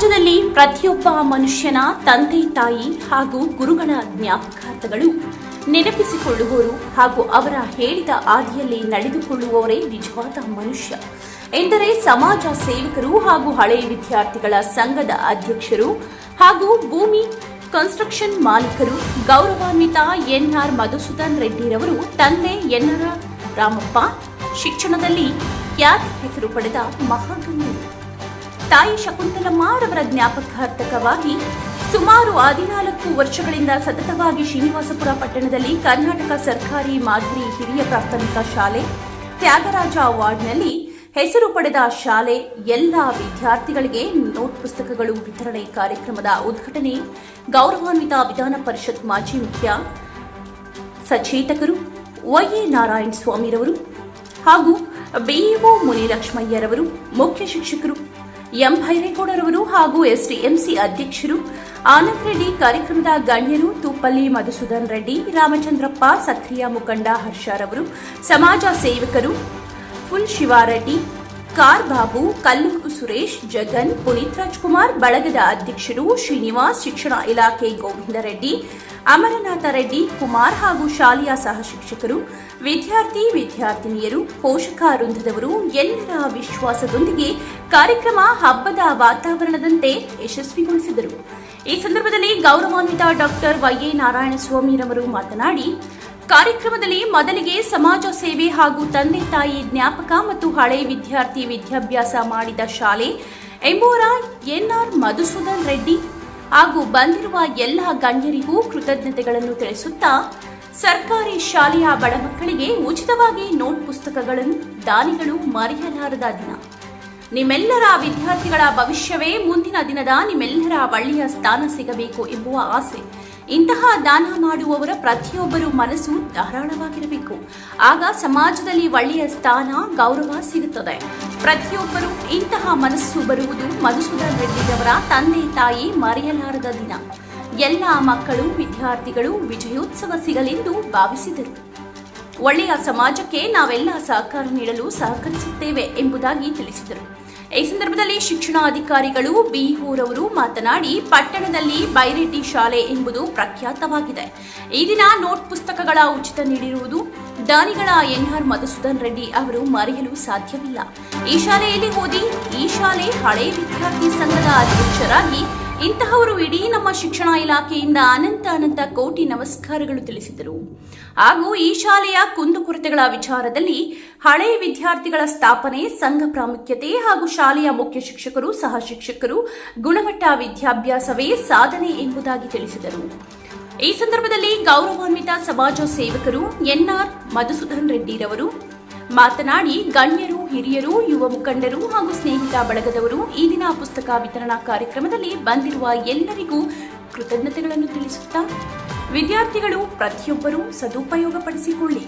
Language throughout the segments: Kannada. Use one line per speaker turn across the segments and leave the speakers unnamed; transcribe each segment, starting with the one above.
ಸಮಾಜದಲ್ಲಿ ಪ್ರತಿಯೊಬ್ಬ ಮನುಷ್ಯನ ತಂದೆ, ತಾಯಿ ಹಾಗೂ ಗುರುಗಳ ಜ್ಞಾಪಕಾರ್ಥಗಳು ನೆನಪಿಸಿಕೊಳ್ಳುವವರು ಹಾಗೂ ಅವರ ಹೇಳಿದ ಆದಿಯಲ್ಲಿ ನಡೆದುಕೊಳ್ಳುವವರೇ ನಿಜವಾದ ಮನುಷ್ಯ. ಎಂದರೆ ಸಮಾಜ ಸೇವಕರು ಹಾಗೂ ಹಳೆಯ ವಿದ್ಯಾರ್ಥಿಗಳ ಸಂಘದ ಅಧ್ಯಕ್ಷರು ಹಾಗೂ ಭೂಮಿ ಕನ್ಸ್ಟ್ರಕ್ಷನ್ ಮಾಲೀಕರು ಗೌರವಾನ್ವಿತ ಎನ್ಆರ್ ಮಧುಸೂದನ್ ರೆಡ್ಡಿರವರು ತಂದೆ ಎನ್ಆರ್ ರಾಮಪ್ಪ ಶಿಕ್ಷಣದಲ್ಲಿ ಖ್ಯಾತಿ ಹೆಸರು ಪಡೆದ ಮಹಾಗಣ್ಯರು ತಾಯಿ ಶಕುಂತಲಮ್ಮರವರ ಜ್ಞಾಪಕಾರ್ಥಕವಾಗಿ ಸುಮಾರು ಹದಿನಾಲ್ಕು ವರ್ಷಗಳಿಂದ ಸತತವಾಗಿ ಶ್ರೀನಿವಾಸಪುರ ಪಟ್ಟಣದಲ್ಲಿ ಕರ್ನಾಟಕ ಸರ್ಕಾರಿ ಮಾದರಿ ಹಿರಿಯ ಪ್ರಾಥಮಿಕ ಶಾಲೆ, ತ್ಯಾಗರಾಜ ವಾರ್ಡ್ನಲ್ಲಿ ಹೆಸರು ಪಡೆದ ಶಾಲೆ, ಎಲ್ಲ ವಿದ್ಯಾರ್ಥಿಗಳಿಗೆ ನೋಟ್ ಪುಸ್ತಕಗಳು ವಿತರಣೆ ಕಾರ್ಯಕ್ರಮದ ಉದ್ಘಾಟನೆ, ಗೌರವಾನ್ವಿತ ವಿಧಾನ ಪರಿಷತ್ ಮಾಜಿ ಮುಖ್ಯ ಸಚೇತಕರು ವೈಎ ನಾರಾಯಣ ಸ್ವಾಮಿರವರು ಹಾಗೂ ಬಿಇಒ ಮುನಿಲಕ್ಷ್ಮಯ್ಯರವರು, ಮುಖ್ಯ ಶಿಕ್ಷಕರು ಎಂ ಭೈರೇಗೌಡರವರು ಹಾಗೂ ಎಸ್ಡಿಎಂಸಿ ಅಧ್ಯಕ್ಷರು ಆನಂದ್ ರೆಡ್ಡಿ ಕಾರ್ಯಕ್ರಮದ ಗಣ್ಯರು ತೂಪಲ್ಲಿ ಮಧುಸೂದನ್ ರೆಡ್ಡಿ, ರಾಮಚಂದ್ರಪ್ಪ, ಸಕ್ರಿಯ ಮುಖಂಡ ಹರ್ಷರವರು ಸಮಾಜ ಸೇವಕರು, ಫುಲ್ ಶಿವಾರೆಡ್ಡಿ ಕಾರ್ ಬಾಬು, ಕಲ್ಲೂರು ಸುರೇಶ್, ಜಗನ್, ಪುನೀತ್ ರಾಜ್ಕುಮಾರ್, ಬಳಗದ ಅಧ್ಯಕ್ಷರು ಶ್ರೀನಿವಾಸ್, ಶಿಕ್ಷಣ ಇಲಾಖೆ ಗೋವಿಂದ ರೆಡ್ಡಿ, ಅಮರನಾಥ ರೆಡ್ಡಿ, ಕುಮಾರ್ ಹಾಗೂ ಶಾಲೆಯ ಸಹ ಶಿಕ್ಷಕರು, ವಿದ್ಯಾರ್ಥಿ, ವಿದ್ಯಾರ್ಥಿನಿಯರು, ಪೋಷಕ ವೃಂದದವರು, ಎಲ್ಲರ ವಿಶ್ವಾಸದೊಂದಿಗೆ ಕಾರ್ಯಕ್ರಮ ಹಬ್ಬದ ವಾತಾವರಣದಂತೆ ಯಶಸ್ವಿಗೊಳಿಸಿದರು. ಈ ಸಂದರ್ಭದಲ್ಲಿ ಗೌರವಾನ್ವಿತ ಡಾಕ್ಟರ್ ವೈಎ ನಾರಾಯಣಸ್ವಾಮಿರವರು ಮಾತನಾಡಿ ಕಾರ್ಯಕ್ರಮದಲ್ಲಿ ಮೊದಲಿಗೆ ಸಮಾಜ ಸೇವೆ ಹಾಗೂ ತಂದೆ ತಾಯಿ ಜ್ಞಾಪಕ ಮತ್ತು ಹಳೆ ವಿದ್ಯಾರ್ಥಿ ವಿದ್ಯಾಭ್ಯಾಸ ಮಾಡಿದ ಶಾಲೆ ಎನ್ ಎನ್ಆರ್ ಮಧುಸೂದನ್ ರೆಡ್ಡಿ ಹಾಗೂ ಬಂದಿರುವ ಎಲ್ಲ ಗಣ್ಯರಿಗೂ ಕೃತಜ್ಞತೆಗಳನ್ನು ತಿಳಿಸುತ್ತಾ, ಸರ್ಕಾರಿ ಶಾಲೆಯ ಬಡ ಮಕ್ಕಳಿಗೆ ಉಚಿತವಾಗಿ ನೋಟ್ ಪುಸ್ತಕಗಳನ್ನು, ದಾನಿಗಳು ಮರೆಯಲಾರದ ದಿನ. ನಿಮ್ಮೆಲ್ಲರ ವಿದ್ಯಾರ್ಥಿಗಳ ಭವಿಷ್ಯವೇ ಮುಂದಿನ ದಿನದ ನಿಮ್ಮೆಲ್ಲರ ಒಳ್ಳೆಯ ಸ್ಥಾನ ಸಿಗಬೇಕು ಎಂಬುವ ಆಸೆ. ಇಂತಹ ದಾನ ಮಾಡುವವರ ಪ್ರತಿಯೊಬ್ಬರು ಮನಸ್ಸು ಧಾರಾಳವಾಗಿರಬೇಕು. ಆಗ ಸಮಾಜದಲ್ಲಿ ಒಳ್ಳೆಯ ಸ್ಥಾನ, ಗೌರವ ಸಿಗುತ್ತದೆ. ಪ್ರತಿಯೊಬ್ಬರು ಇಂತಹ ಮನಸ್ಸು ಬರುವುದು ಮಧುಸೂದನ್ ರೆಡ್ಡಿಯವರ ತಂದೆ ತಾಯಿ ಮರೆಯಲಾರದ ದಿನ. ಎಲ್ಲ ಮಕ್ಕಳು, ವಿದ್ಯಾರ್ಥಿಗಳು ವಿಜಯೋತ್ಸವ ಸಿಗಲೆಂದು ಭಾವಿಸಿದರು. ಒಳ್ಳೆಯ ಸಮಾಜಕ್ಕೆ ನಾವೆಲ್ಲ ಸಹಕಾರ ನೀಡಲು ಸಹಕರಿಸುತ್ತೇವೆ ಎಂಬುದಾಗಿ ತಿಳಿಸಿದರು. ಈ ಸಂದರ್ಭದಲ್ಲಿ ಶಿಕ್ಷಣಾಧಿಕಾರಿಗಳು ಬಿಹೂರವರು ಮಾತನಾಡಿ, ಪಟ್ಟಣದಲ್ಲಿ ಬೈರೆಡ್ಡಿ ಶಾಲೆ ಎಂಬುದು ಪ್ರಖ್ಯಾತವಾಗಿದೆ. ಈ ದಿನ ನೋಟ್ ಪುಸ್ತಕಗಳ ಉಚಿತ ನೀಡಿರುವುದು ದಾನಿಗಳ ಎನ್ಆರ್ ಮಧುಸೂದನ್ ರೆಡ್ಡಿ ಅವರು ಮರೆಯಲು ಸಾಧ್ಯವಿಲ್ಲ. ಈ ಶಾಲೆಯಲ್ಲಿ ಓದಿ, ಈ ಶಾಲೆ ಹಳೆ ವಿದ್ಯಾರ್ಥಿ ಸಂಘದ ಅಧ್ಯಕ್ಷರಾಗಿ ಇಂತಹವರು ಇಡೀ ನಮ್ಮ ಶಿಕ್ಷಣ ಇಲಾಖೆಯಿಂದ ಅನಂತ ಅನಂತ ಕೋಟಿ ನಮಸ್ಕಾರಗಳು ತಿಳಿಸಿದರು. ಹಾಗೂ ಈ ಶಾಲೆಯ ಕುಂದುಕೊರತೆಗಳ ವಿಚಾರದಲ್ಲಿ ಹಳೆ ವಿದ್ಯಾರ್ಥಿಗಳ ಸ್ಥಾಪನೆ, ಸಂಘ ಪ್ರಾಮುಖ್ಯತೆ ಹಾಗೂ ಶಾಲೆಯ ಮುಖ್ಯ ಶಿಕ್ಷಕರು, ಸಹ ಶಿಕ್ಷಕರು ಗುಣಮಟ್ಟ ವಿದ್ಯಾಭ್ಯಾಸವೇ ಸಾಧನೆ ಎಂಬುದಾಗಿ ತಿಳಿಸಿದರು. ಈ ಸಂದರ್ಭದಲ್ಲಿ ಗೌರವಾನ್ವಿತ ಸಮಾಜ ಸೇವಕರು ಎನ್ಆರ್ ಮಧುಸೂದನ್ ರೆಡ್ಡಿರವರು ಮಾತನಾಡಿ ಗಣ್ಯರು, ಹಿರಿಯರು, ಯುವ ಮುಖಂಡರು ಹಾಗೂ ಸ್ನೇಹಿತ ಬಳಗದವರು ಈ ದಿನ ಪುಸ್ತಕ ವಿತರಣಾ ಕಾರ್ಯಕ್ರಮದಲ್ಲಿ ಬಂದಿರುವ ಎಲ್ಲರಿಗೂ ಕೃತಜ್ಞತೆಗಳನ್ನು ತಿಳಿಸುತ್ತಾ ವಿದ್ಯಾರ್ಥಿಗಳು ಪ್ರತಿಯೊಬ್ಬರೂ ಸದುಪಯೋಗಪಡಿಸಿಕೊಳ್ಳಿ.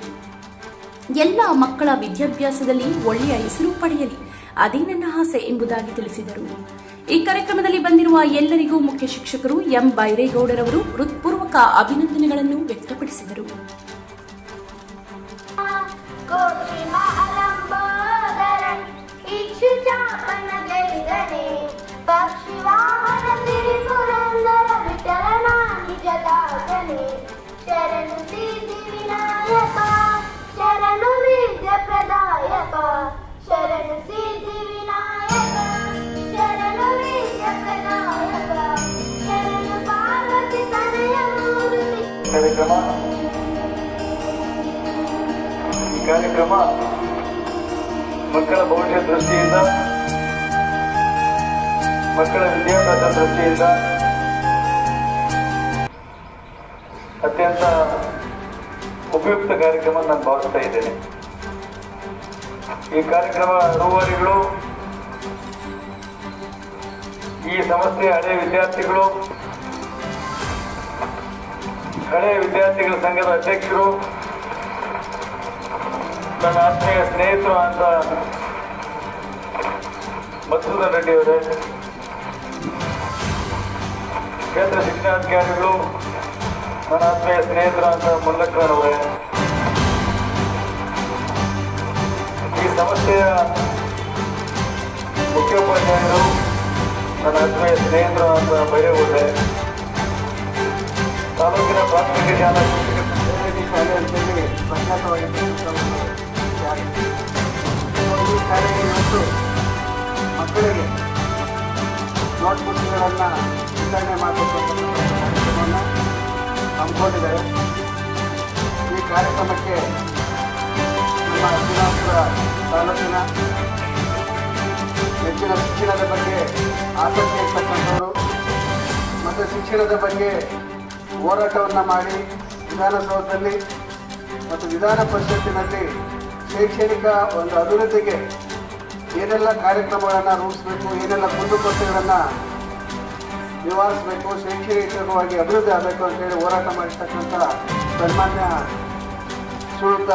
ಎಲ್ಲ ಮಕ್ಕಳ ವಿದ್ಯಾಭ್ಯಾಸದಲ್ಲಿ ಒಳ್ಳೆಯ ಹೆಸರು ಪಡೆಯಲಿ. ಅದೇ ನನ್ನ ಆಸೆ ಎಂಬುದಾಗಿ ತಿಳಿಸಿದರು. ಈ ಕಾರ್ಯಕ್ರಮದಲ್ಲಿ ಬಂದಿರುವ ಎಲ್ಲರಿಗೂ ಮುಖ್ಯ ಶಿಕ್ಷಕರು ಎಂ. ಬೈರೇಗೌಡರವರು ಹೃತ್ಪೂರ್ವಕ ಅಭಿನಂದನೆಗಳನ್ನು ವ್ಯಕ್ತಪಡಿಸಿದರು.
ಕೋಟಿಮ ಅಲಂಬೋದರನ್ ಇಕ್ಷುಚಾಪನ ಗೆಲಿದನೆ ಪಕ್ಷಿ ವಾಹನ ಸಿರಿ ಪುರಂದರ ವಿಠಲನ ನಿಜ ದಾಸನೆ ಶರಣು ಸಿದ್ಧಿ ವಿನಾಯಕ ಶರಣು ವಿದ್ಯ ಪ್ರದಾಯಕ ಶರಣು ಸಿದ್ಧಿ ವಿನಾಯಕ ಶರಣು ವಿದ್ಯ ಪ್ರದಾಯಕ ಶರಣು ಪಾರ್ವತಿ ತನಯ ಮೂರ್ತಿ
ಕಾರ್ಯಕ್ರಮ ಕಾರ್ಯಕ್ರಮ ಮಕ್ಕಳ ಭವಿಷ್ಯ ದೃಷ್ಟಿಯಿಂದ, ಮಕ್ಕಳ ವಿದ್ಯಾಭ್ಯಾಸ ದೃಷ್ಟಿಯಿಂದ ಅತ್ಯಂತ ಉಪಯುಕ್ತ ಕಾರ್ಯಕ್ರಮ ನಾನು ಭಾವಿಸ್ತಾ ಇದ್ದೇನೆ. ಈ ಕಾರ್ಯಕ್ರಮ ರೂವಾರಿಗಳು ಈ ಸಂಸ್ಥೆಯ ಹಳೆಯ ವಿದ್ಯಾರ್ಥಿಗಳು, ಹಳೆಯ ವಿದ್ಯಾರ್ಥಿಗಳ ಸಂಘದ ಅಧ್ಯಕ್ಷರು ನನ್ನ ಆತ್ಮೀಯ ಸ್ನೇಹಿತರು ಅಂತ ಮಧುಸೂದನ್ ರೆಡ್ಡಿ ಅವರೇ. ಕೇಂದ್ರ ಶಿಕ್ಷಣಾಧಿಕಾರಿಗಳು ನನ್ನ ಆತ್ಮೀಯ ಸ್ನೇಹಿತರು ಅಂತ ಮುಲ್ಲಕ್ಕನವರೇ ಈ ಸಂಸ್ಥೆಯ ಮುಖ್ಯೋಪಾಧ್ಯಾಯರು ನನ್ನ ಆತ್ಮೀಯ ಸ್ನೇಹಿತರು ಅಂತ ಬೈರೇಗೌಡ್ರೆ. ತಾಲೂಕಿನ ಪ್ರಾಥಮಿಕ ಶಾಲಾ
ಶಾಲೆ ಅಂತೇಳಿ ಇವತ್ತು ಮಕ್ಕಳಿಗೆ ನೋಟ್ ಪುಸ್ತಕಗಳನ್ನು ವಿತರಣೆ ಮಾಡಬೇಕು ಕಾರ್ಯಕ್ರಮವನ್ನು ಹಮ್ಮಿಕೊಂಡಿದ್ದಾರೆ. ಈ ಕಾರ್ಯಕ್ರಮಕ್ಕೆ ನಮ್ಮ ಶ್ರೀನಿವಾಸಪುರ ತಾಲೂಕಿನ ಹೆಚ್ಚಿನ ಶಿಕ್ಷಣದ ಬಗ್ಗೆ ಆಸಕ್ತಿ ಇರ್ತಕ್ಕಂಥವರು ಮತ್ತು ಶಿಕ್ಷಣದ ಬಗ್ಗೆ ಹೋರಾಟವನ್ನು ಮಾಡಿ ವಿಧಾನಸೌಧದಲ್ಲಿ ಮತ್ತು ವಿಧಾನ ಪರಿಷತ್ತಿನಲ್ಲಿ ಶೈಕ್ಷಣಿಕ ಒಂದು ಅಭಿವೃದ್ಧಿಗೆ ಏನೆಲ್ಲ ಕಾರ್ಯಕ್ರಮಗಳನ್ನು ರೂಪಿಸಬೇಕು, ಏನೆಲ್ಲ ಕುಂದುಕೊರತೆಗಳನ್ನು ನಿವಾರಿಸಬೇಕು ಶೈಕ್ಷಣಿಕವಾಗಿ ಅಭಿವೃದ್ಧಿ ಆಗಬೇಕು ಅಂತೇಳಿ ಹೋರಾಟ ಮಾಡಿರ್ತಕ್ಕಂಥ ಸನ್ಮಾನ್ಯ ಶ್ರೀಯುತ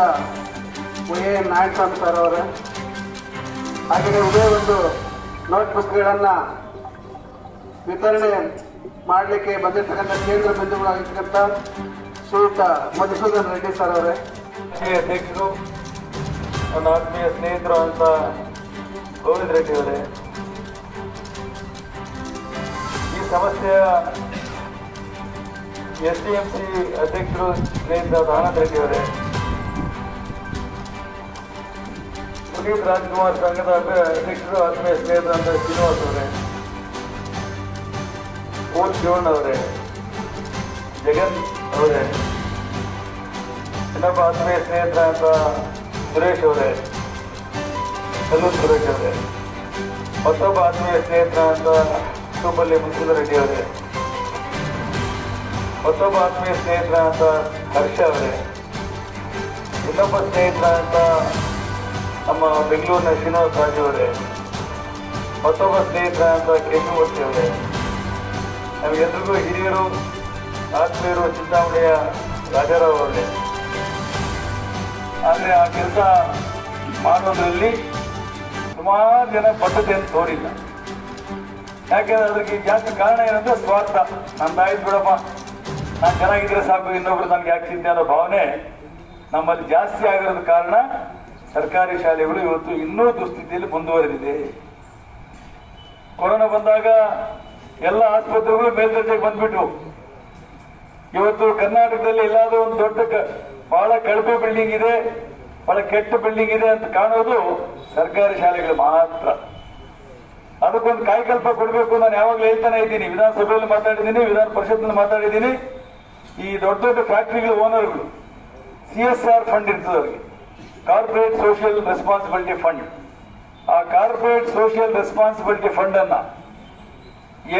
ವೈ ಎನ್ ನಾರಾಯಣಸ್ವಾಮಿ ಸರ್ ಅವರ. ಹಾಗೆಯೇ ಇದೇ ಒಂದು ನೋಟ್ ಪುಸ್ತಕಗಳನ್ನು ವಿತರಣೆ ಮಾಡಲಿಕ್ಕೆ ಬಂದಿರ್ತಕ್ಕಂಥ ಕೇಂದ್ರ ಬಿಂದುಗಳಾಗಿರ್ತಕ್ಕಂಥ ಶ್ರೀಯುತ ಮಧುಸೂದನ್ ರೆಡ್ಡಿ ಸರ್ ಅವರೇ.
ಅಧ್ಯಕ್ಷರು, ನನ್ನ ಆತ್ಮೀಯ ಸ್ನೇಹಿತರು ಅಂತ ಗೋವಿಂದ ರೆಡ್ಡಿ ಅವರೇ ಈ ಸಂಸ್ಥೆಯ ಎಸ್ ಡಿ ಎಂ ಸಿ ಅಧ್ಯಕ್ಷರು ಸ್ನೇಹಿತರಾದ ಆನಂದ್ ರೆಡ್ಡಿ ಅವರೇ ಪುನೀತ್ ರಾಜ್ಕುಮಾರ್ ಸಂಘದ ಅಧ್ಯಕ್ಷರು ಆತ್ಮೀಯ ಸ್ನೇಹಿತರಂತ ಶ್ರೀನಿವಾಸ್ ಅವರೇ ಓಲ್ ಶಿವಣ್ಣ ಅವರೇ ಜಗನ್ ಅವರೇ ಇನ್ನೊಬ್ಬ ಆತ್ಮೀಯ ಸ್ನೇಹಿತರ ಅಂತ ಸುರೇಶ್ ಅವರೇ ಕಲ್ಲೂರು ಸುರೇಶ್ ಅವರೇ ಮತ್ತೊಬ್ಬ ಆತ್ಮೀಯ ಸ್ನೇಹಿತರ ಅಂತ ಸೂಪಲ್ಲಿ ಮುನ್ಸಿದ ರೆಡ್ಡಿ ಅವರೇ. ಮತ್ತೊಬ್ಬ ಆತ್ಮೀಯ ಅಂತ ಹರ್ಷ ಅವರೇ. ಇನ್ನೊಬ್ಬ ಸ್ನೇಹಿತರ ಅಂತ ನಮ್ಮ ಬೆಂಗಳೂರಿನ ಶ್ರೀನಿವಾಸ ರಾಜು ಅವರೇ. ಮತ್ತೊಬ್ಬ ಸ್ನೇಹಿತರ ಅಂತ ಕೇಶವಮೂರ್ತಿ ಅವರೇ. ನಮಗೆಲ್ರಿಗೂ ಹಿರಿಯರು, ಆತ್ಮೀಯರು, ಚಿಂತಾಮಣಿಯ ರಾಜಾರಾವ್ ಅವರೇ. ಆದರೆ ಆ ಕೆಲಸ ಮಾಡೋದ್ರಲ್ಲಿ ಸುಮಾರು ಜನ ಅಂತ ತೋರಿಲ್ಲ. ಯಾಕೆಂದ್ರೆ ಅದಕ್ಕೆ ಜಾಸ್ತಿ ಕಾರಣ ಏನಂದ್ರೆ ಸ್ವಾರ್ಥ. ನಂದಾಯ್ತು ಬಿಡಪ್ಪ. ನಾನು ಚೆನ್ನಾಗಿದ್ರೆ ಸಾಕು, ಇನ್ನೊಬ್ರು ನನಗೆ ಯಾಕೆ ಚಿಂತೆ ಅನ್ನೋ ಭಾವನೆ ನಮ್ಮಲ್ಲಿ ಜಾಸ್ತಿ ಆಗಿರೋದ ಕಾರಣ ಸರ್ಕಾರಿ ಶಾಲೆಗಳು ಇವತ್ತು ಇನ್ನೂ ದುಸ್ಥಿತಿಯಲ್ಲಿ ಮುಂದುವರೆದಿದೆ. ಕೊರೋನಾ ಬಂದಾಗ ಎಲ್ಲ ಆಸ್ಪತ್ರೆಗಳು ಮೇಲ್ದರ್ಜೆಗೆ ಬಂದ್ಬಿಟ್ವು. ಇವತ್ತು ಕರ್ನಾಟಕದಲ್ಲಿ ಎಲ್ಲಾದ್ರೂ ಒಂದು ದೊಡ್ಡ ಬಹಳ ಕಳಪೆ ಬಿಲ್ಡಿಂಗ್ ಇದೆ. ಬಹಳ ಕೆಟ್ಟ ಬಿಲ್ಡಿಂಗ್ ಇದೆ ಅಂತ ಕಾಣೋದು ಸರ್ಕಾರಿ ಶಾಲೆಗಳು ಮಾತ್ರ. ಅದಕ್ಕೊಂದು ಕಾಯಕಲ್ಪ ಕೊಡಬೇಕು ನಾನು ಯಾವಾಗಲೂ ಹೇಳ್ತಾನೆ ಇದ್ದೀನಿ. ವಿಧಾನಸಭೆಯಲ್ಲಿ ಮಾತಾಡಿದ್ದೀನಿ, ವಿಧಾನ ಪರಿಷತ್ನಲ್ಲಿ ಮಾತಾಡಿದ್ದೀನಿ. ಈ ದೊಡ್ಡ ದೊಡ್ಡ ಫ್ಯಾಕ್ಟ್ರಿಗಳ ಓನರ್ಗಳು ಸಿ ಎಸ್ ಆರ್ ಫಂಡ್ ಇರ್ತದೆ ಅವರಿಗೆ. ಕಾರ್ಪೊರೇಟ್ ಸೋಷಿಯಲ್ ರೆಸ್ಪಾನ್ಸಿಬಿಲಿಟಿ ಫಂಡ್ ಆ ಕಾರ್ಪೊರೇಟ್ ಸೋಷಿಯಲ್ ರೆಸ್ಪಾನ್ಸಿಬಿಲಿಟಿ ಫಂಡ್ ಅನ್ನ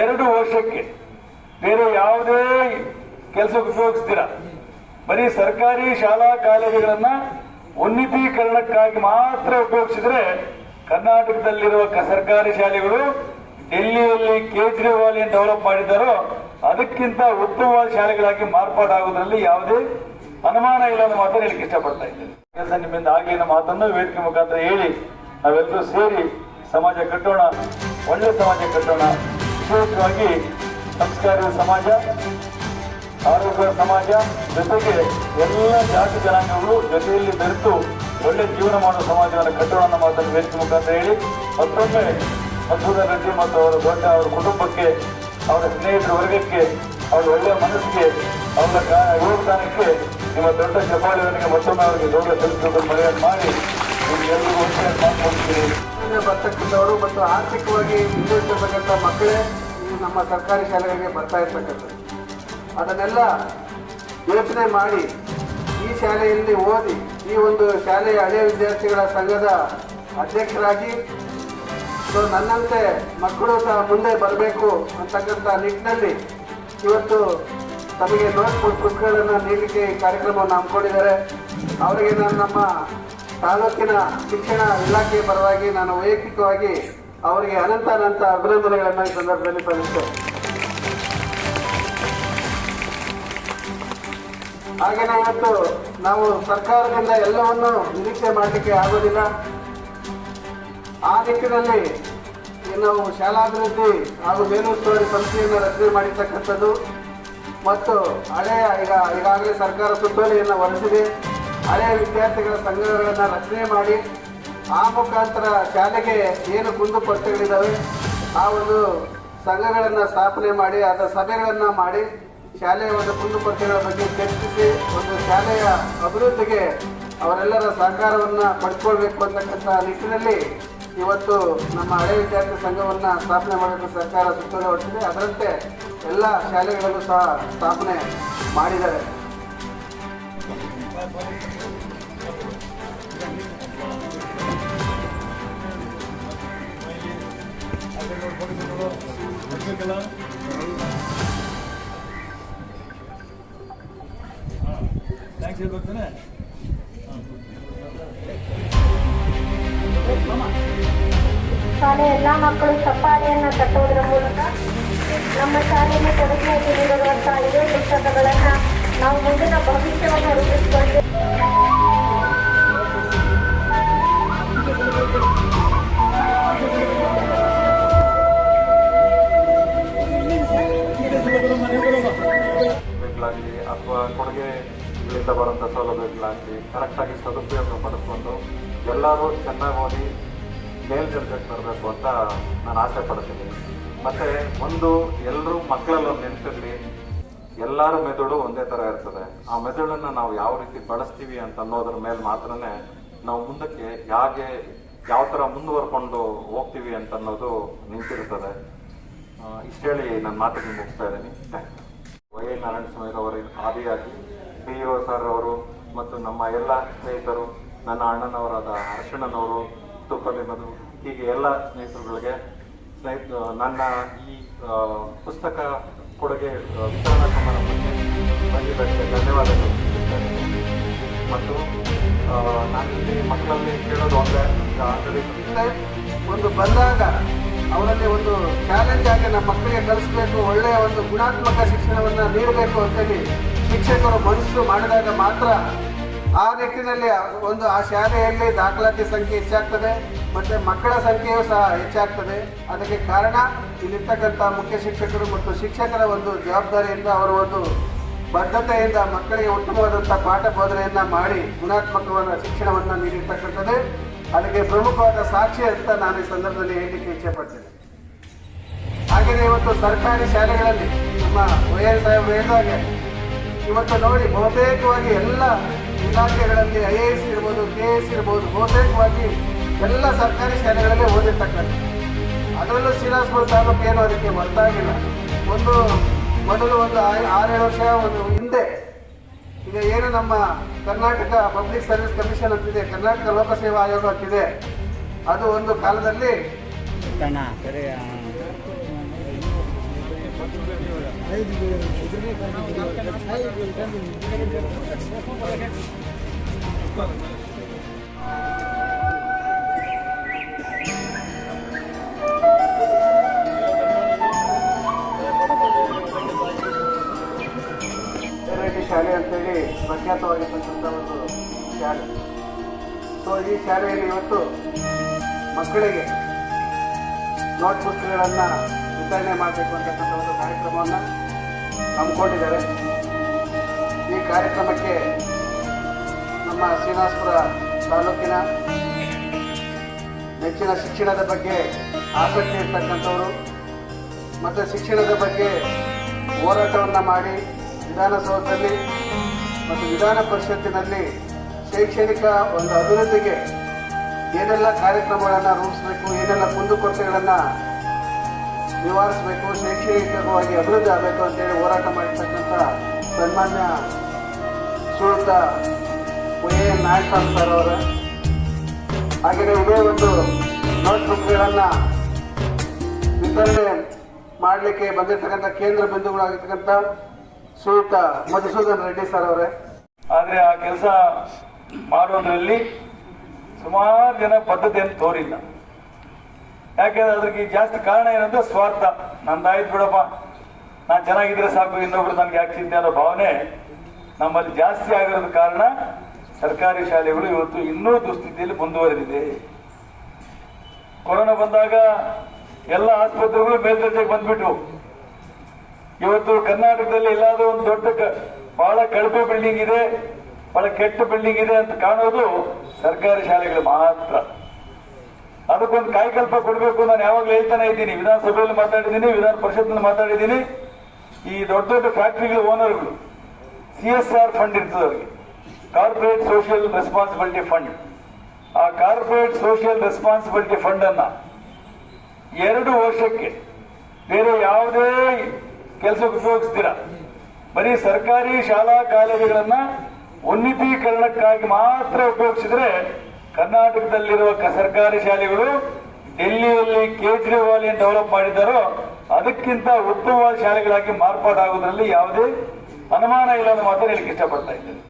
ಎರಡು ವರ್ಷಕ್ಕೆ ಬೇರೆ ಯಾವುದೇ ಕೆಲಸಕ್ಕೆ ಉಪಯೋಗಿಸ್ತೀರ? ಬರೀ ಸರ್ಕಾರಿ ಶಾಲಾ ಕಾಲೇಜುಗಳನ್ನ ಉನ್ನತೀಕರಣಕ್ಕಾಗಿ ಮಾತ್ರ ಉಪಯೋಗಿಸಿದ್ರೆ ಕರ್ನಾಟಕದಲ್ಲಿರುವ ಸರ್ಕಾರಿ ಶಾಲೆಗಳು ಡೆಲ್ಲಿಯಲ್ಲಿ ಕೇಜ್ರಿವಾಲ್ ಡೆವಲಪ್ ಮಾಡಿದ್ದಾರೋ ಅದಕ್ಕಿಂತ ಉತ್ತಮವಾದ ಶಾಲೆಗಳಾಗಿ ಮಾರ್ಪಾಡಾಗುವುದರಲ್ಲಿ ಯಾವುದೇ ಅನುಮಾನ ಇಲ್ಲ ಅನ್ನೋ ಮಾತ್ರ ಹೇಳಿಕ್ಕೆ ಇಷ್ಟಪಡ್ತಾ ಇದ್ದೇನೆ. ಕೆಲಸ ನಿಮ್ಮಿಂದ ಆಗಲಿ ಮಾತನ್ನು ವೇದಿಕೆ ಮುಖಾಂತರ ಹೇಳಿ ನಾವೆಲ್ಲರೂ ಸೇರಿ ಸಮಾಜ ಕಟ್ಟೋಣ, ಒಳ್ಳೆ ಸಮಾಜ ಕಟ್ಟೋಣ. ವಿಶೇಷವಾಗಿ ಸಂಸ್ಕಾರ ಸಮಾಜ ಆರೋಗ್ಯ ಸಮಾಜ ಜೊತೆಗೆ ಎಲ್ಲ ಜಾತಿ ಜನಾಂಗಗಳು ಜೊತೆಯಲ್ಲಿ ಬೆರೆತು ಒಳ್ಳೆ ಜೀವನ ಮಾಡುವ ಸಮಾಜವನ್ನು ಕಟ್ಟೋಣ ಮಾತನ್ನು ವೇದಿಕೆ ಮುಖಾಂತರ ಹೇಳಿ, ಮತ್ತೊಮ್ಮೆ ಮಧುರ ರೆಡ್ಡಿ ಮತ್ತು ಅವರ ದೊಡ್ಡ ಅವರ ಕುಟುಂಬಕ್ಕೆ, ಅವರ ಸ್ನೇಹಿತರ ವರ್ಗಕ್ಕೆ, ಅವರ ಒಳ್ಳೆಯ ಮನಸ್ಸಿಗೆ, ಅವರ ಯೋಗದಾನಕ್ಕೆ, ನಿಮ್ಮ ದೊಡ್ಡ ಚಪಾಳಿಯವರಿಗೆ ಮತ್ತೊಮ್ಮೆ ಅವರಿಗೆ ಗೌರವ ಸಲ್ಲಿಸಬೇಕು ಮರ್ಯಾದೆ ಮಾಡಿ ನಿಮ್ಗೆಲ್ಲರಿಗೂ ಒಳ್ಳೆಯ ಮಾತುಕೊಡ್ತೀನಿ
ಹಿಂದೆ ಬರ್ತಕ್ಕಂಥವರು ಮತ್ತು ಆರ್ಥಿಕವಾಗಿ ಹಿಂದುಳಿತಕ್ಕಂಥ ಮಕ್ಕಳೇ ನಮ್ಮ ಸರ್ಕಾರಿ ಶಾಲೆಗಳಿಗೆ ಬರ್ತಾ ಇರ್ತಕ್ಕಂಥದ್ದು. ಅದನ್ನೆಲ್ಲ ಯೋಚನೆ ಮಾಡಿ ಈ ಶಾಲೆಯಲ್ಲಿ ಓದಿ ಈ ಒಂದು ಶಾಲೆಯ ಹಳೆಯ ವಿದ್ಯಾರ್ಥಿಗಳ ಸಂಘದ ಅಧ್ಯಕ್ಷರಾಗಿ ಸೊ ನನ್ನಂತೆ ಮಕ್ಕಳು ಸಹ ಮುಂದೆ ಬರಬೇಕು ಅಂತಕ್ಕಂಥ ನಿಟ್ಟಿನಲ್ಲಿ ಇವತ್ತು ತಮಗೆ ನೋಟ್ ಪುಸ್ತಕಗಳನ್ನು ನೀಡಲಿಕ್ಕೆ ಈ ಕಾರ್ಯಕ್ರಮವನ್ನು ಹಮ್ಮಿಕೊಂಡಿದ್ದಾರೆ. ಅವರಿಗೆ ನಾನು ನಮ್ಮ ತಾಲೂಕಿನ ಶಿಕ್ಷಣ ಇಲಾಖೆಯ ಪರವಾಗಿ ನಾನು ವೈಯಕ್ತಿಕವಾಗಿ ಅವರಿಗೆ ಅನಂತ ಅನಂತ ಅಭಿನಂದನೆಗಳನ್ನು ಈ ಸಂದರ್ಭದಲ್ಲಿ ಸಲ್ಲಿಸ್ತೇನೆ. ಹಾಗೆಯೇ ಇವತ್ತು ನಾವು ಸರ್ಕಾರದಿಂದ ಎಲ್ಲವನ್ನು ನಿರೀಕ್ಷೆ ಮಾಡಲಿಕ್ಕೆ ಆಗೋದಿಲ್ಲ. ಆ ನಿಟ್ಟಿನಲ್ಲಿ ನಾವು ಶಾಲಾಭಿವೃದ್ಧಿ ಹಾಗೂ ಮೇಲುಸ್ತುವಾರಿ ಸಂಸ್ಥೆಯನ್ನು ರಚನೆ ಮಾಡಿರ್ತಕ್ಕಂಥದ್ದು ಮತ್ತು ಹಳೆಯ ಈಗ ಈಗಾಗಲೇ ಸರ್ಕಾರ ಸುತ್ತೋಲೆಯನ್ನು ಹೊರಡಿಸಿದೆ ಹಳೆಯ ವಿದ್ಯಾರ್ಥಿಗಳ ಸಂಘಗಳನ್ನು ರಚನೆ ಮಾಡಿ ಆ ಮುಖಾಂತರ ಶಾಲೆಗೆ ಏನು ಕುಂದು ಕೊರತೆಗಳಿದ್ದಾವೆ ಆ ಒಂದು ಸಂಘಗಳನ್ನು ಸ್ಥಾಪನೆ ಮಾಡಿ ಅದರ ಸಭೆಗಳನ್ನು ಮಾಡಿ ಶಾಲೆಯ ಒಂದು ಕುಂದುಕೊರತೆಗಳ ಬಗ್ಗೆ ಚರ್ಚಿಸಿ ಒಂದು ಶಾಲೆಯ ಅಭಿವೃದ್ಧಿಗೆ ಅವರೆಲ್ಲರ ಸಹಕಾರವನ್ನು ಪಡ್ಕೊಳ್ಬೇಕು ಅಂತಕ್ಕಂಥ ನಿಟ್ಟಿನಲ್ಲಿ ಇವತ್ತು ನಮ್ಮ ಹಳೆ ವಿದ್ಯಾರ್ಥಿ ಸಂಘವನ್ನು ಸ್ಥಾಪನೆ ಮಾಡಲು ಸರ್ಕಾರ ಸುತ್ತೋಲೆ ಹೊರಟಿದೆ. ಅದರಂತೆ ಎಲ್ಲ ಶಾಲೆಗಳಲ್ಲೂ ಸಹ ಸ್ಥಾಪನೆ ಮಾಡಿದ್ದಾರೆ.
ಥ್ಯಾಂಕ್ಸ್ ಹೇಳ್ಬೇಕ್ತಾನೆ
ಶಾಲೆಯ ಎಲ್ಲ ಮಕ್ಕಳು ಚಪ್ಪಾಳೆಯನ್ನು ಕಟ್ಟುವುದರ ಮೂಲಕ ನಮ್ಮ ಶಾಲೆಯಲ್ಲಿ ಕೊಡುಗೆಯಾಗಿ ನೀಡಿರುವಂತಹ ಇದೇ ಪುಸ್ತಕಗಳನ್ನು ನಾವು ಮುಂದಿನ ಭವಿಷ್ಯವನ್ನು ರೂಪಿಸಿಕೊಂಡು
ಅಥವಾ ಅಥವಾ ಕೊಡುಗೆಗಳಿಂದ ಬರುವಂಥ ಸೌಲಭ್ಯಗಳಾಗಲಿ ಕರೆಕ್ಟಾಗಿ ಸದುಪಯೋಗ ಪಡಿಸ್ಕೊಂಡು ಎಲ್ಲರೂ ಚೆನ್ನಾಗಿ ಓದಿ ಮೇಲ್ದರ್ಜೆಗೆ ಬರಬೇಕು ಅಂತ ನಾನು ಆಸೆ ಪಡ್ತೀನಿ. ಮತ್ತು ಒಂದು ಎಲ್ಲರೂ ಮಕ್ಕಳಲ್ಲಿ ಒಂದು ನೆನಪಿರಲಿ, ಎಲ್ಲರ ಮೆದುಳು ಒಂದೇ ಥರ ಇರ್ತದೆ. ಆ ಮೆದುಳನ್ನು ನಾವು ಯಾವ ರೀತಿ ಬಳಸ್ತೀವಿ ಅಂತ ಅನ್ನೋದ್ರ ಮೇಲೆ ಮಾತ್ರನೇ ನಾವು ಮುಂದಕ್ಕೆ ಹೇಗೆ, ಯಾವ ಥರ ಮುಂದುವರ್ಕೊಂಡು ಹೋಗ್ತೀವಿ ಅಂತ ಅನ್ನೋದು ನಿಂತಿರ್ತದೆ. ಇಷ್ಟು ಹೇಳಿ ನನ್ನ ಮಾತಿಗೆ ಮುಗಿಸ್ತಾ ಇದ್ದೀನಿ. ವೈ ಎ ನಾರಾಯಣ ಸ್ವಾಮಿ ಅವರ ಆದಿಯಾಗಿ ಪಿ ಒ ಸರ್ ಅವರು ಮತ್ತು ನಮ್ಮ ಎಲ್ಲ ಸ್ನೇಹಿತರು, ನನ್ನ ಅಣ್ಣನವರಾದ ಅರ್ಶಣ್ಣನವರು ಮಧು, ಹೀಗೆ ಎಲ್ಲ ಸ್ನೇಹಿತರುಗಳಿಗೆ ಸ್ನೇಹಿತ ನನ್ನ ಈ ಪುಸ್ತಕ ಕೊಡುಗೆ ವಿತರಣಾ ಸಮಾರಂಭಕ್ಕೆ ಬಂದಿದ್ದಕ್ಕೆ ಧನ್ಯವಾದಗಳು. ಮತ್ತು ನಾನು ಮಕ್ಕಳಲ್ಲಿ ಕೇಳೋದು
ಅಂದರೆ ಒಂದು ಬಂದಾಗ ಅವರಲ್ಲಿ ಒಂದು ಚಾಲೆಂಜ್ ಆಗಿ ನಮ್ಮ ಮಕ್ಕಳಿಗೆ ಕಲಿಸ್ಬೇಕು, ಒಳ್ಳೆಯ ಒಂದು ಗುಣಾತ್ಮಕ ಶಿಕ್ಷಣವನ್ನು ನೀಡಬೇಕು ಅಂತೇಳಿ ಶಿಕ್ಷಕರು ಮನಸ್ಸು ಮಾಡಿದಾಗ ಮಾತ್ರ ಆ ನಿಟ್ಟಿನಲ್ಲಿ ಒಂದು ಆ ಶಾಲೆಯಲ್ಲಿ ದಾಖಲಾತಿ ಸಂಖ್ಯೆ ಹೆಚ್ಚಾಗ್ತದೆ, ಮತ್ತೆ ಮಕ್ಕಳ ಸಂಖ್ಯೆಯೂ ಸಹ ಹೆಚ್ಚಾಗ್ತದೆ. ಅದಕ್ಕೆ ಕಾರಣ ಇಲ್ಲಿರ್ತಕ್ಕಂಥ ಮುಖ್ಯ ಶಿಕ್ಷಕರು ಮತ್ತು ಶಿಕ್ಷಕರ ಒಂದು ಜವಾಬ್ದಾರಿಯಿಂದ ಅವರ ಒಂದು ಬದ್ಧತೆಯಿಂದ ಮಕ್ಕಳಿಗೆ ಉತ್ತಮವಾದಂಥ ಪಾಠ ಬೋಧನೆಯನ್ನ ಮಾಡಿ ಗುಣಾತ್ಮಕವಾದ ಶಿಕ್ಷಣವನ್ನು ನೀಡಿರ್ತಕ್ಕಂಥದ್ದು. ಅದಕ್ಕೆ ಪ್ರಮುಖವಾದ ಸಾಕ್ಷಿ ಅಂತ ನಾನು ಈ ಸಂದರ್ಭದಲ್ಲಿ ಹೇಳಲಿಕ್ಕೆ ಇಚ್ಛೆ ಪಡ್ತೇನೆ ಹಾಗೆಯೇ ಇವತ್ತು ಸರ್ಕಾರಿ ಶಾಲೆಗಳಲ್ಲಿ ನಮ್ಮ ವೈಎಸ್ ಸಾಹೇಬ್ ಹೇಳಿದಾಗೆ ಇವತ್ತು ನೋಡಿ ಬಹುತೇಕವಾಗಿ ಎಲ್ಲ ಇಲಾಖೆಗಳಲ್ಲಿ ಐ ಎ ಎಸ್ ಇರ್ಬೋದು, ಕೆ ಎ ಎಸ್ ಇರ್ಬೋದು, ಬಹುತೇಕವಾಗಿ ಎಲ್ಲ ಸರ್ಕಾರಿ ಶಾಲೆಗಳಲ್ಲಿ ಓದಿರ್ತಕ್ಕಂಥ ಅದರಲ್ಲೂ ಶ್ರೀನಿವಾಸಪುರ ತಾಲೂಕು ಏನು ಅದಕ್ಕೆ ಗೊತ್ತಾಗಿಲ್ಲ. ಒಂದು ಮೊದಲು ಒಂದು ಆರೇಳು ವರ್ಷ ಒಂದು ಹಿಂದೆ ಈಗ ಏನು ನಮ್ಮ ಕರ್ನಾಟಕ ಪಬ್ಲಿಕ್ ಸರ್ವಿಸ್ ಕಮಿಷನ್ ಅಂತಿದೆ, ಕರ್ನಾಟಕ ಲೋಕಸೇವಾ ಆಯೋಗ ಅಂತಿದೆ. ಅದು ಒಂದು ಕಾಲದಲ್ಲಿ ಶಾಲೆ ಅಂತೇಳಿ ಪ್ರಖ್ಯಾತವಾಗಿರ್ತಕ್ಕಂಥ ಒಂದು ಶಾಲೆ. ಸೊ ಈ ಶಾಲೆಯಲ್ಲಿ ಇವತ್ತು ಮಕ್ಕಳಿಗೆ ನೋಟ್ ಪುಸ್ತಕಗಳನ್ನು ವಿತರಣೆ ಮಾಡಬೇಕು ಅಂತಕ್ಕಂಥ ಕಾರ್ಯಕ್ರಮವನ್ನು ಹಮ್ಮಿಕೊಂಡಿದ್ದಾರೆ ಈ ಕಾರ್ಯಕ್ರಮಕ್ಕೆ ನಮ್ಮ ಶ್ರೀನಿವಾಸಪುರ ತಾಲೂಕಿನ ನೆಚ್ಚಿನ ಶಿಕ್ಷಣದ ಬಗ್ಗೆ ಆಸಕ್ತಿ ಇರ್ತಕ್ಕಂಥವರು ಮತ್ತು ಶಿಕ್ಷಣದ ಬಗ್ಗೆ ಹೋರಾಟವನ್ನು ಮಾಡಿ ವಿಧಾನಸೌಧದಲ್ಲಿ ಮತ್ತು ವಿಧಾನ ಪರಿಷತ್ತಿನಲ್ಲಿ ಶೈಕ್ಷಣಿಕ ಒಂದು ಅಭಿವೃದ್ಧಿಗೆ ಏನೆಲ್ಲ ಕಾರ್ಯಕ್ರಮಗಳನ್ನು ರೂಪಿಸಬೇಕು, ಏನೆಲ್ಲ ಕುಂದುಕೊರತೆಗಳನ್ನು ನಿವಾರಿಸಬೇಕು ಶೈಕ್ಷಣಿಕವಾಗಿ ಅಭಿವೃದ್ಧಿ ಆಗಬೇಕು ಅಂತೇಳಿ ಹೋರಾಟ ಮಾಡಿರ್ತಕ್ಕಂಥ ಸನ್ಮಾನ್ಯ ಸುಳ್ತ ಎ ನಾಯಕಸ್ವಾಮಿ ಸರ್ ಅವರ. ಹಾಗೆಯೇ ಇದೇ ಒಂದು ನೋಟ್ಬುಕ್ಗಳನ್ನು ವಿತರಣೆ ಮಾಡಲಿಕ್ಕೆ ಬಂದಿರತಕ್ಕಂಥ ಕೇಂದ್ರ ಬಿಂದುಗಳಾಗಿರ್ತಕ್ಕಂಥ ಸುಳ್ತ ಮಧುಸೂದನ್ ರೆಡ್ಡಿ ಸರ್ ಅವರೇ.
ಆದರೆ ಆ ಕೆಲಸ ಮಾಡೋದ್ರಲ್ಲಿ ಸುಮಾರು ಜನ ಪದ್ಧತಿಯನ್ನು ತೋರಿಲ್ಲ. ಯಾಕೆಂದ್ರೆ ಅದಕ್ಕೆ ಜಾಸ್ತಿ ಕಾರಣ ಏನಂದ್ರೆ ಸ್ವಾರ್ಥ. ನಂದಾಯ್ತು ಬಿಡಪ್ಪ. ನಾನು ಚೆನ್ನಾಗಿದ್ರೆ ಸಾಕು, ಇನ್ನೊಬ್ರು ನನ್ಗೆ ಯಾಕೆ ಚಿಂತೆ ಅನ್ನೋ ಭಾವನೆ ನಮ್ಮಲ್ಲಿ ಜಾಸ್ತಿ ಆಗಿರೋದ ಕಾರಣ ಸರ್ಕಾರಿ ಶಾಲೆಗಳು ಇವತ್ತು ಇನ್ನೂ ದುಸ್ಥಿತಿಯಲ್ಲಿ ಮುಂದುವರೆದಿದೆ. ಕೊರೋನಾ ಬಂದಾಗ ಎಲ್ಲ ಆಸ್ಪತ್ರೆಗಳು ಮೇಲ್ದರ್ಜೆಗೆ ಬಂದ್ಬಿಟ್ವು. ಇವತ್ತು ಕರ್ನಾಟಕದಲ್ಲಿ ಎಲ್ಲಾದ್ರೂ ಒಂದು ದೊಡ್ಡ ಬಹಳ ಕಳಪೆ ಬಿಲ್ಡಿಂಗ್ ಇದೆ, ಬಹಳ ಕೆಟ್ಟ ಬಿಲ್ಡಿಂಗ್ ಇದೆ ಅಂತ ಕಾಣೋದು ಸರ್ಕಾರಿ ಶಾಲೆಗಳು ಮಾತ್ರ. ಅದಕ್ಕೊಂದು ಕಾಯಕಲ್ಪ ಕೊಡಬೇಕು. ನಾನು ಯಾವಾಗಲೂ ಹೇಳ್ತಾನೆ ಇದ್ದೀನಿ. ವಿಧಾನಸಭೆಯಲ್ಲಿ ಮಾತಾಡಿದ್ದೀನಿ, ವಿಧಾನ ಪರಿಷತ್ನಲ್ಲಿ ಮಾತಾಡಿದ್ದೀನಿ. ಈ ದೊಡ್ಡ ದೊಡ್ಡ ಫ್ಯಾಕ್ಟ್ರಿಗಳ ಓನರ್ಗಳು, ಸಿ ಎಸ್ ಆರ್ ಫಂಡ್ ಇರ್ತದೆ ಅವರಿಗೆ. Corporate social responsibility fund. ಆ ಕಾರ್ಪೊರೇಟ್ ಸೋಷಿಯಲ್ ರೆಸ್ಪಾನ್ಸಿಬಿಲಿಟಿ ಫಂಡ್ ಅನ್ನ ಎರಡು ವರ್ಷಕ್ಕೆ ಬೇರೆ ಯಾವುದೇ ಕೆಲಸಕ್ಕೆ ಉಪಯೋಗಿಸ್ತೀರ? ಬರೀ ಸರ್ಕಾರಿ ಶಾಲಾ ಕಾಲೇಜುಗಳನ್ನ ಉನ್ನತೀಕರಣಕ್ಕಾಗಿ ಮಾತ್ರ ಉಪಯೋಗಿಸಿದ್ರೆ ಕರ್ನಾಟಕದಲ್ಲಿರುವ ಸರ್ಕಾರಿ ಶಾಲೆಗಳು ಡೆಲ್ಲಿಯಲ್ಲಿ ಕೇಜ್ರಿವಾಲ್ ಡೆವಲಪ್ ಮಾಡಿದ್ದಾರೋ, ಅದಕ್ಕಿಂತ ಉತ್ತಮವಾದ ಶಾಲೆಗಳಾಗಿ ಮಾರ್ಪಾಡಾಗುವುದರಲ್ಲಿ ಯಾವುದೇ ಅನುಮಾನ ಇಲ್ಲ ಅನ್ನೋ ಮಾತನ್ನು ಹೇಳಕ್ಕೆ ಇಷ್ಟಪಡ್ತಾ ಇದ್ದೇನೆ.